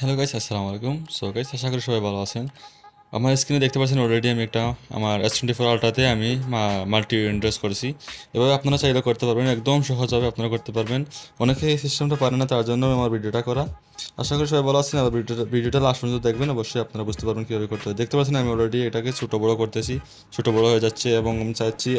Hello guys আসসালামু আলাইকুম so guys আশা করি সবাই ভালো আছেন। আমার স্ক্রিনে দেখতে পাচ্ছেন অলরেডি আমি একটা, আমার এস টোয়েন্টি ফোর আলট্রাতে আমি মাল্টি ইন্টারেস করেছি। এভাবে আপনারা চাইলে করতে পারবেন, একদম সহজভাবে আপনারা করতে পারবেন। অনেকে এই সিস্টেমটা পারে না, তার জন্য আমার ভিডিওটা করা। আশা করি সবাই ভালো আছেন আমার ভিডিওটা ভিডিওটা লাস্ট পর্যন্ত দেখবেন, অবশ্যই আপনারা বুঝতে পারবেন কীভাবে করতে হয়। দেখতে পাচ্ছেন আমি অলরেডি এটাকে ছোটো বড়ো করতেছি, ছোটো বড়ো হয়ে যাচ্ছে এবং আমি চাচ্ছি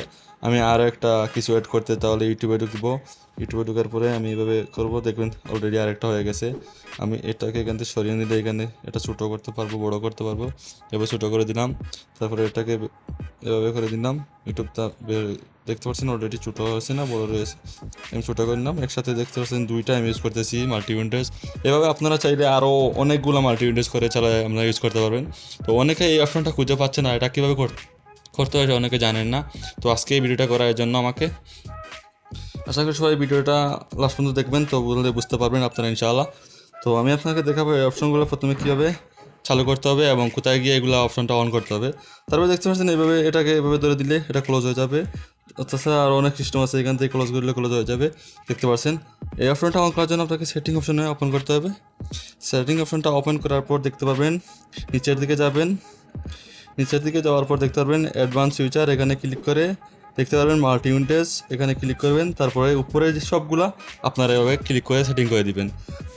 আমি আরও একটা কিছু অ্যাড করতে তাহলে ইউটিউবে ঢুকবো। ইউটিউবে ঢুকার পরে আমি এভাবে করব। দেখবেন অলরেডি আরেকটা হয়ে গেছে। আমি এটাকে এখান থেকে সরিয়ে নিলে এখানে এটা ছোটো করতে পারব, বড় করতে পারব। এবার ছোটো করে দিলাম। তারপরে এটাকে এভাবে করে দিলাম। ইউটিউবটা বের- দেখতে পাচ্ছেন অলরেডি ছোটো হয়েছে না, বড় রয়েছে। আমি ছোটো করে নিলাম। একসাথে দেখতে পাচ্ছেন দুইটা আমি ইউজ করতেছি মাল্টি উইন্ডোজ এভাবে আপনারা চাইলে আরও অনেকগুলো মাল্টি উইন্ডোজ করে চালায় আপনারা ইউজ করতে পারবেন। তো অনেকে এই অপশনটা খুঁজে পাচ্ছে না, এটা কীভাবে কর- করতে হয় অনেকে জানেন না। তো আজকে এই ভিডিওটা করার জন্য আমাকে আশা করি সবাই ভিডিওটা লাস্ট পর্যন্ত দেখবেন, তো বললে বুঝতে পারবেন আপনারা ইনশাআল্লাহ। তো আমি আপনাকে দেখাবো এই অপশনগুলো প্রথমে কীভাবে চালু করতে হবে এবং কোথায় গিয়ে এগুলো অপশনটা অন করতে হবে। তারপরে দেখতে পাচ্ছেন এইভাবে এটাকে এভাবে ধরে দিলে এটা ক্লোজ হয়ে যাবে। তাছাড়া আরও অনেক সিস্টেম আছে, এখান থেকে ক্লোজ করলে ক্লোজ হয়ে যাবে। দেখতে পাচ্ছেন, এই অপশনটা অন করার জন্য আপনাকে সেটিং অপশনে ওপেন করতে হবে। সেটিং অপশনটা ওপেন করার পর দেখতে পাবেন, নিচের দিকে যাবেন। নিচের দিকে যাওয়ার পর দেখতে পারবেন অ্যাডভান্স ফিউচার এখানে ক্লিক করে দেখতে পারবেন মাল্টি উইন্ডোজ এখানে ক্লিক করবেন, তারপরে উপরে যে সবগুলো, আপনারা এভাবে ক্লিক করে সেটিং করে দিবেন।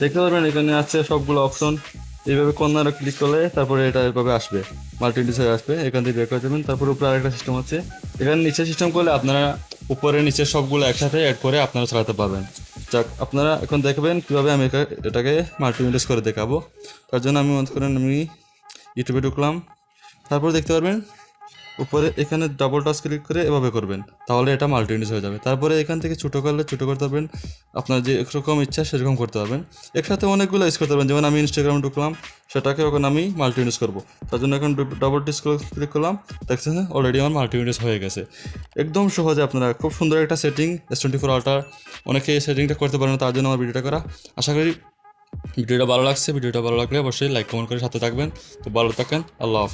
দেখতে পারবেন এখানে আছে সবগুলো অপশন এইভাবে কর্নারে ক্লিক করলে তারপরে এটা এভাবে আসবে মাল্টি হয়ে আসবে, এখান থেকে বের করে দেবেন, তারপরে উপরে আরেকটা সিস্টেম আছে। এখানে নিচে সিস্টেম করলে আপনারা উপরে নিচে সবগুলো একসাথে অ্যাড করে আপনারা চালাতে পারবেন। যাক, আপনারা এখন দেখবেন কীভাবে আমি এটাকে মাল্টি উইন্ডোজ করে দেখাবো। তার জন্য আমি মনে করেন আমি ইউটিউবে ঢুকলাম। তারপর দেখতে পারবেন, উপরে এখানে ডাবল টাচ ক্লিক করে এভাবে করবেন, তাহলে এটা মাল্টি ইন্ডিস হয়ে যাবে। তারপরে এখান থেকে ছোটো করলে ছোটো করতে পারবেন, আপনার যে রকম ইচ্ছা সেরকম করতে পারবেন। একসাথে অনেকগুলো ইউজ করতে পারবেন, যেমন আমি ইনস্টাগ্রাম ঢুকলাম, সেটাকে এখন আমি মাল্টি ইন্ডিস করব। তার জন্য এখন ডাবল টিস ক্লিক করলাম, দেখছেন অলরেডি আমার মাল্টি ইন্ডিস হয়ে গেছে। একদম সহজে আপনারা, খুব সুন্দর একটা setting S twenty four ultra অনেকে এই সেটিংটা করতে পারেন তার জন্য আমার ভিডিওটা করা। আশা করি ভিডিওটা ভালো লাগছে, ভিডিওটা ভালো লাগলে অবশ্যই লাইক কমেন্ট করে সাথে থাকবেন। তো ভালো থাকেন, আল্লাহ হাফিজ।